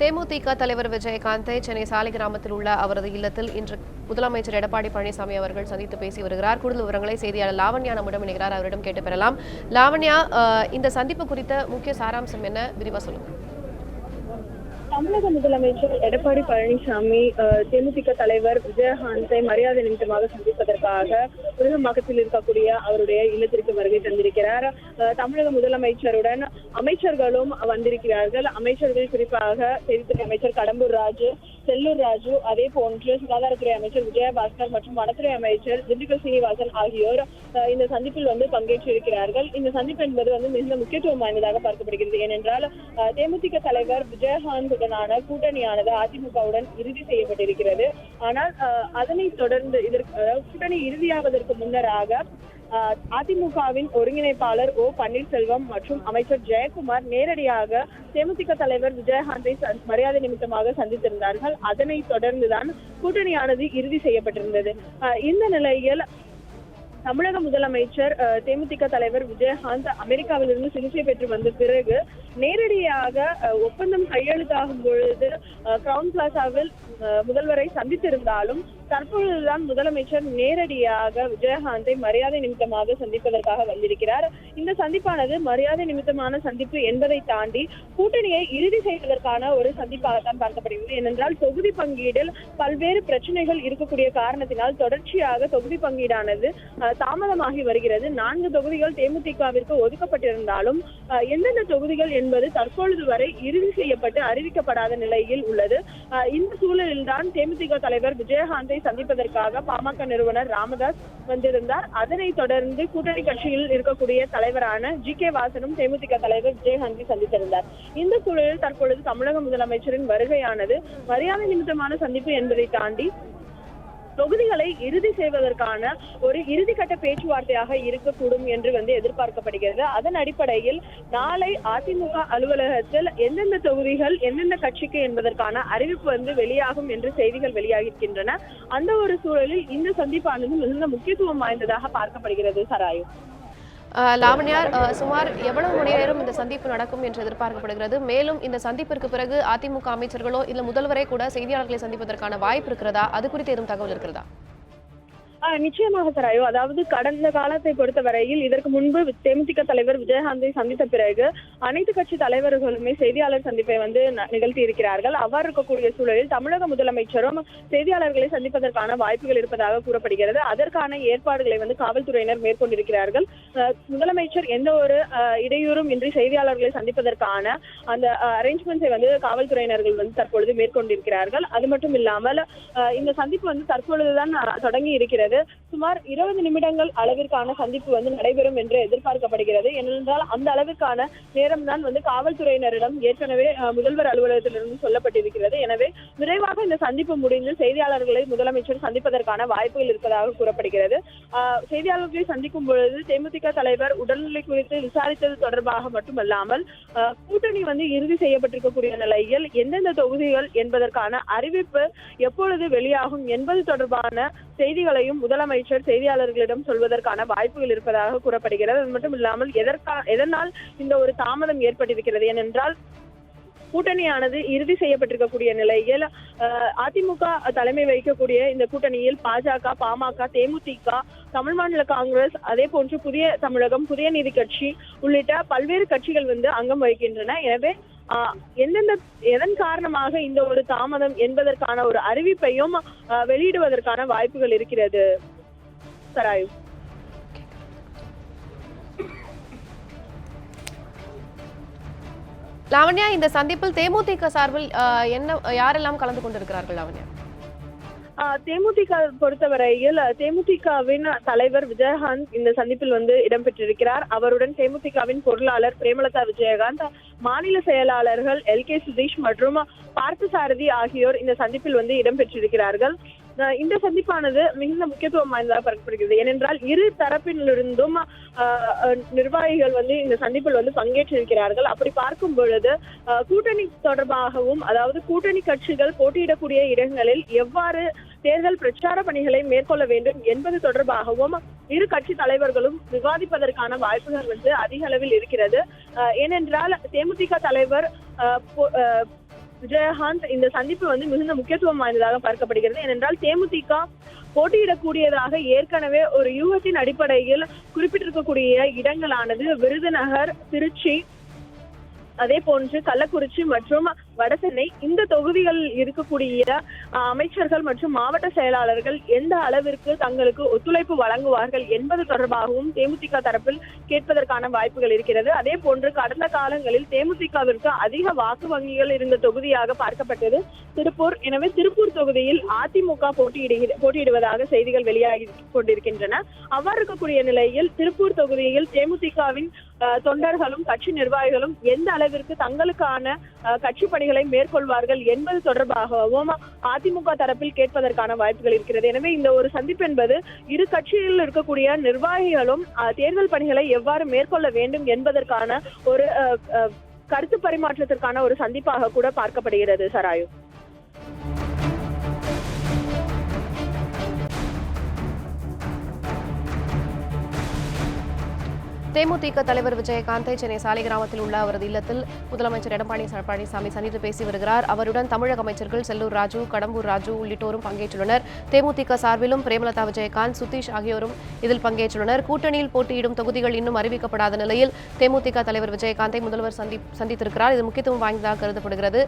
தேமுதிக தலைவர் விஜயகாந்தை சென்னை சாலிகிராமத்தில் உள்ள அவரது இல்லத்தில் இன்று முதலமைச்சர் எடப்பாடி பழனிசாமி அவர்கள் சந்தித்து பேசி வருகிறார். கூடுதல் விவரங்களை செய்தியாளர் லாவண்யா நம்மிடம் இணைகிறார். அவரிடம் கேட்டு பெறலாம். லாவண்யா இந்த சந்திப்பு குறித்த முக்கிய சாராம்சம் என்ன? விரிவா சொல்லுங்க. தமிழக முதலமைச்சர் எடப்பாடி பழனிசாமி தேமுதிக தலைவர் விஜயகாந்தை மரியாதை நிமித்தமாக சந்திப்பதற்காக உலகமாக்கத்தில் இருக்கக்கூடிய அவருடைய இல்லத்திற்கு வருகை தந்திருக்கிறார். அஹ், தமிழக முதலமைச்சருடன் அமைச்சர்களும் வந்திருக்கிறார்கள். அமைச்சர்கள் குறிப்பாக செய்தித்துறை அமைச்சர் கடம்பூர் ராஜு செல்லூர் ராஜு அதே போன்று சுகாதாரத்துறை அமைச்சர் விஜயபாஸ்கர் மற்றும் வனத்துறை அமைச்சர் திண்டுக்கல் சீனிவாசன் ஆகியோர் இந்த சந்திப்பில் வந்து பங்கேற்றிருக்கிறார்கள். இந்த சந்திப்பு என்பது வந்து மிகுந்த முக்கியத்துவம் வாய்ந்ததாக பார்க்கப்படுகிறது. ஏனென்றால் தேமுதிக தலைவர் விஜயகாந்துடனான கூட்டணியானது அதிமுகவுடன் இறுதி செய்யப்பட்டிருக்கிறது. ஆனால் அதனை தொடர்ந்து இதற்கு கூட்டணி இறுதியாவதற்கு முன்னராக அஹ், அதிமுகவின் ஒருங்கிணைப்பாளர் ஓ பன்னீர்செல்வம் மற்றும் அமைச்சர் ஜெயக்குமார் நேரடியாக தேமுதிக தலைவர் விஜயகாந்தை மரியாதை நிமித்தமாக சந்தித்திருந்தார்கள். அதனை தொடர்ந்துதான் கூட்டணியானது இறுதி செய்யப்பட்டிருந்தது. இந்த நிலையில் தமிழக முதலமைச்சர் தேமுதிக தலைவர் விஜயகாந்த் அமெரிக்காவிலிருந்து சிகிச்சை பெற்று வந்த பிறகு நேரடியாக ஒப்பந்தம் கையெழுத்தாகும் பொழுது கிரவுன் பிளாசாவில் முதல்வரை சந்தித்திருந்தாலும் தற்பொழுதுதான் முதலமைச்சர் நேரடியாக விஜயகாந்தை மரியாதை நிமித்தமாக சந்திப்பதற்காக வந்திருக்கிறார். இந்த சந்திப்பானது மரியாதை நிமித்தமான சந்திப்பு என்பதை தாண்டி கூட்டணியை இறுதி செய்வதற்கான ஒரு சந்திப்பாகத்தான் பார்க்கப்படுகிறது. ஏனென்றால் தொகுதி பங்கீடில் பல்வேறு பிரச்சனைகள் இருக்கக்கூடிய காரணத்தினால் தொடர்ச்சியாக தொகுதி பங்கீடானது தாமதமாகி வருகிறது. நான்கு தொகுதிகள் தேமுதிகவிற்கு ஒதுக்கப்பட்டிருந்தாலும் எந்தெந்த தொகுதிகள் என்பது தற்பொழுது வரை இறுதி செய்யப்பட்டு அறிவிக்கப்படாத நிலையில் உள்ளது. அஹ், இந்த சூழலில்தான் தேமுதிக தலைவர் விஜயகாந்தை சந்திப்பதற்காக பாமக நிறுவனர் ராமதாஸ் வந்திருந்தார். அதனைத் தொடர்ந்து கூட்டணி கட்சியில் இருக்கக்கூடிய தலைவரான ஜி கே வாசனும் தேமுதிக தலைவர் விஜயகாந்தை சந்தித்திருந்தார். இந்த சூழலில் தற்பொழுது தமிழக முதலமைச்சரின் வருகையானது மரியாதை நிமித்தமான சந்திப்பு என்பதை தாண்டி தொகுதிகளை இறுதி செய்வதற்கான ஒரு இறுதிக்கட்ட பேச்சுவார்த்தையாக இருக்கக்கூடும் என்று வந்து எதிர்பார்க்கப்படுகிறது. அதன் அடிப்படையில் நாளை அதிமுக அலுவலகத்தில் எந்தெந்த தொகுதிகள் எந்தெந்த கட்சிக்கு என்பதற்கான அறிவிப்பு வந்து வெளியாகும் என்று செய்திகள் வெளியாகியிருக்கின்றன. அந்த ஒரு சூழலில் இந்த சந்திப்பானது மிகுந்த முக்கியத்துவம் வாய்ந்ததாக பார்க்கப்படுகிறது சராயு. லாவண்யார் சுமார் எவ்வளவு மணி நேரம் இந்த சந்திப்பு நடக்கும் என்று எதிர்பார்க்கப்படுகிறது? மேலும் இந்த சந்திப்பிற்கு பிறகு அதிமுக அமைச்சர்களோ இல்ல முதல்வரே கூட செய்தியாளர்களை சந்திப்பதற்கான வாய்ப்பு இருக்கிறதா? அது குறித்து எதுவும் தகவல் இருக்கிறதா? நிச்சயமாக சார் ஐயோ அதாவது கடந்த காலத்தை பொறுத்தவரையில் இதற்கு முன்பு தேமுதிக தலைவர் விஜயகாந்தை சந்தித்த பிறகு அனைத்து கட்சி தலைவர்களுமே செய்தியாளர் சந்திப்பை வந்து ந- நிகழ்த்தி இருக்கிறார்கள். அவ்வாறு இருக்கக்கூடிய சூழலில் தமிழக முதலமைச்சரும் செய்தியாளர்களை சந்திப்பதற்கான வாய்ப்புகள் இருப்பதாக கூறப்படுகிறது. அதற்கான ஏற்பாடுகளை வந்து காவல்துறையினர் மேற்கொண்டிருக்கிறார்கள். முதலமைச்சர் எந்த ஒரு இடையூறும் இன்றி செய்தியாளர்களை சந்திப்பதற்கான அந்த அரேஞ்ச்மெண்ட்ஸை வந்து காவல்துறையினர்கள் வந்து தற்பொழுது மேற்கொண்டிருக்கிறார்கள். அது மட்டும் இல்லாமல் இந்த சந்திப்பு வந்து தற்பொழுதுதான் தொடங்கி இருக்கிறது. சுமார் இருபது நிமிடங்கள் அளவிற்கான சந்திப்பு வந்து நடைபெறும் என்று எதிர்பார்க்கப்படுகிறது. ஏனென்றால் அந்த அளவிற்கான நேரம் தான் வந்து காவல்துறையினரிடம் ஏற்கனவே முதல்வர் அலுவலகத்திலிருந்து சொல்லப்பட்டிருக்கிறது. எனவே விரைவாக இந்த சந்திப்பு முடிந்து செய்தியாளர்களை முதலமைச்சர் சந்திப்பதற்கான வாய்ப்புகள் இருப்பதாக கூறப்படுகிறது. செய்தியாளர்களை சந்திக்கும் பொழுது தேமுதிக தலைவர் உடல்நிலை குறித்து விசாரித்தது தொடர்பாக மட்டுமல்லாமல் கூட்டணி வந்து இறுதி செய்யப்பட்டிருக்கக்கூடிய நிலையில் எந்தெந்த தொகுதிகள் என்பதற்கான அறிவிப்பு எப்பொழுது வெளியாகும் என்பது தொடர்பான செய்திகளையும் முதலமைச்சர் செய்தியாளர்களிடம் சொல்வதற்கான வாய்ப்புகள் இருப்பதாக கூறப்படுகிறது. அது மட்டும் இல்லாமல் எதற்கா எதனால் இந்த ஒரு தாமதம் ஏற்பட்டிருக்கிறது ஏனென்றால் கூட்டணியானது இறுதி செய்யப்பட்டிருக்கக்கூடிய நிலையில் அஹ், அதிமுக தலைமை வகிக்கக்கூடிய இந்த கூட்டணியில் பாஜக பாமக தேமுதிக தமிழ் மாநில காங்கிரஸ் அதே போன்று புதிய தமிழகம் புதிய நீதி கட்சி உள்ளிட்ட பல்வேறு கட்சிகள் வந்து அங்கம் வகிக்கின்றன. எனவே எந்தெந்த எதன் காரணமாக இந்த ஒரு தாமதம் என்பதற்கான ஒரு அறிவிப்பையும் வெளியிடுவதற்கான வாய்ப்புகள் இருக்கிறது? சராயு. லாவண்யா இந்த சந்திப்பில் தேமுதிக சார்பில் என்ன யாரெல்லாம் கலந்து கொண்டிருக்கிறார்கள் லாவண்யா? தேமுதிக பொறுத்தவரையில் தேமுதிகவின் தலைவர் விஜயகாந்த் இந்த சந்திப்பில் வந்து இடம்பெற்றிருக்கிறார். அவருடன் தேமுதிகவின் பொருளாளர் பிரேமலதா விஜயகாந்த் மாநில செயலாளர்கள் எல் கே சுதீஷ் மற்றும் பார்த்தசாரதி ஆகியோர் இந்த சந்திப்பில் வந்து இடம்பெற்றிருக்கிறார்கள். இந்த சந்திப்பானது மிகுந்த முக்கியத்துவம் வாய்ந்ததாக பார்க்கப்படுகிறது ஏனென்றால் இரு தரப்பிலிருந்தும் ஆஹ் நிர்வாகிகள் வந்து இந்த சந்திப்பில் வந்து பங்கேற்றிருக்கிறார்கள். அப்படி பார்க்கும் பொழுது கூட்டணி தொடர்பாகவும் அதாவது கூட்டணி கட்சிகள் போட்டியிடக்கூடிய இடங்களில் எவ்வாறு தேர்தல் பிரச்சார பணிகளை மேற்கொள்ள வேண்டும் என்பது தொடர்பாகவும் இரு கட்சி தலைவர்களும் விவாதிப்பதற்கான வாய்ப்புகள் வந்து அதிக அளவில் இருக்கிறது. ஏனென்றால் தேமுதிக தலைவர் ஆஹ் விஜயகாந்த் இந்த சந்திப்பு வந்து மிகுந்த முக்கியத்துவம் வாய்ந்ததாக பார்க்கப்படுகிறது. ஏனென்றால் தேமுதிக போட்டியிடக்கூடியதாக ஏற்கனவே ஒரு யூகத்தின் அடிப்படையில் குறிப்பிட்டிருக்கக்கூடிய இடங்களானது விருதுநகர் திருச்சி அதே போன்று கள்ளக்குறிச்சி மற்றும் வடசென்னை இந்த தொகுதிகள் இருக்கக்கூடிய அமைச்சர்கள் மற்றும் மாவட்ட செயலாளர்கள் எந்த அளவிற்கு தங்களுக்கு ஒத்துழைப்பு வழங்குவார்கள் என்பது தொடர்பாகவும் தேமுதிக தரப்பில் கேட்பதற்கான வாய்ப்புகள் இருக்கிறது. அதே போன்று கடந்த காலங்களில் தேமுதிகவிற்கு அதிக வாக்கு வங்கிகள் இருந்த தொகுதியாக பார்க்கப்பட்டது. திருப்பூர் எனவே திருப்பூர் தொகுதியில் அதிமுக போட்டியிடுகிற போட்டியிடுவதாக செய்திகள் வெளியாகி கொண்டிருக்கின்றன. அவ்வாறு இருக்கக்கூடிய நிலையில் திருப்பூர் தொகுதியில் தேமுதிகவின் தொண்டர்களும் கட்சி நிர்வாகிகளும் எந்த அளவிற்கு தங்களுக்கான கட்சி பணிகளை மேற்கொள்வார்கள் என்பது தொடர்பாகவும் அதிமுக தரப்பில் கேட்பதற்கான வாய்ப்புகள் இருக்கிறது. எனவே இந்த ஒரு சந்திப்பு என்பது இரு கட்சியில் இருக்கக்கூடிய நிர்வாகிகளும் அஹ், தேர்தல் பணிகளை எவ்வாறு மேற்கொள்ள வேண்டும் என்பதற்கான ஒரு அஹ், அஹ், கருத்து பரிமாற்றத்திற்கான ஒரு சந்திப்பாக கூட பார்க்கப்படுகிறது சராயு தேமுதிக தலைவர் விஜயகாந்தை சென்னை சாலை கிராமத்தில் உள்ள அவரது இல்லத்தில் முதலமைச்சர் எடப்பாடி பழனிசாமி சந்தித்து பேசி வருகிறார். அவருடன் தமிழக அமைச்சர்கள் செல்லூர் ராஜு கடம்பூர் ராஜு உள்ளிட்டோரும் பங்கேற்றுள்ளனர். தேமுதிக சார்பிலும் பிரேமலதா விஜயகாந்த் சுதீஷ் ஆகியோரும் இதில் பங்கேற்றுள்ளனர். கூட்டணியில் போட்டியிடும் தொகுதிகள் இன்னும் அறிவிக்கப்படாத நிலையில் தேமுதிக தலைவர் விஜயகாந்தை முதல்வர் சந்தி சந்தித்திருக்கிறார். இது முக்கியத்துவம் வாய்ந்ததாக கருதப்படுகிறது.